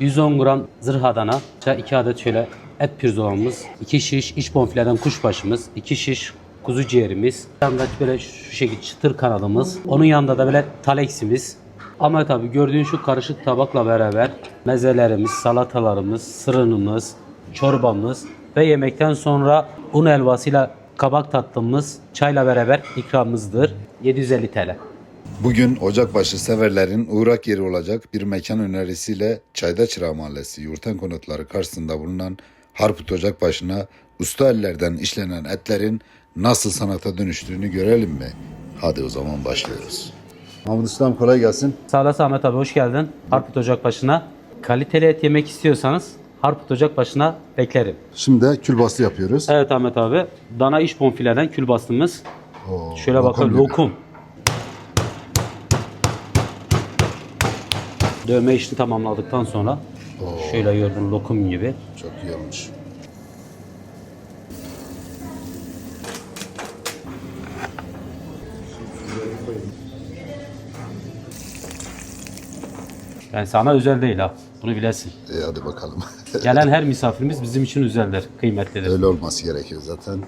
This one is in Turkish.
110 gram zırh Adana, 2 adet şöyle et pirzolamız, 2 şiş iç bonfileden kuşbaşımız, 2 şiş kuzu ciğerimiz, yanında böyle şu şekilde çıtır kanadımız, onun yanında da böyle taleksimiz. Ama tabii gördüğün şu karışık tabakla beraber mezelerimiz, salatalarımız, sırınımız, çorbamız ve yemekten sonra un helvasıyla kabak tatlımız çayla beraber ikramımızdır. 750 TL. Bugün Ocakbaşı severlerin uğrak yeri olacak bir mekan önerisiyle Çayda Çırağı Mahallesi Yurten Konutları karşısında bulunan Harput Ocakbaşı'na usta ellerden işlenen etlerin nasıl sanata dönüştüğünü görelim mi? Hadi o zaman başlıyoruz. Mahmut Ustam kolay gelsin. Sağ olasın Ahmet abi hoş geldin. Harput Ocakbaşı'na. Kaliteli et yemek istiyorsanız Harput Ocakbaşı'na beklerim. Şimdi de külbastı yapıyoruz. Evet Ahmet abi. Dana iç bonfileden külbastımız. Oo, Şöyle gibi. lokum. Dövme işini tamamladıktan sonra şöyle gördün lokum gibi. Çok iyi olmuş. Yani sana özel değil ha. Bunu bilesin. İyi hadi bakalım. Gelen her misafirimiz bizim için özeldir, kıymetlidir. Öyle olması gerekiyor zaten.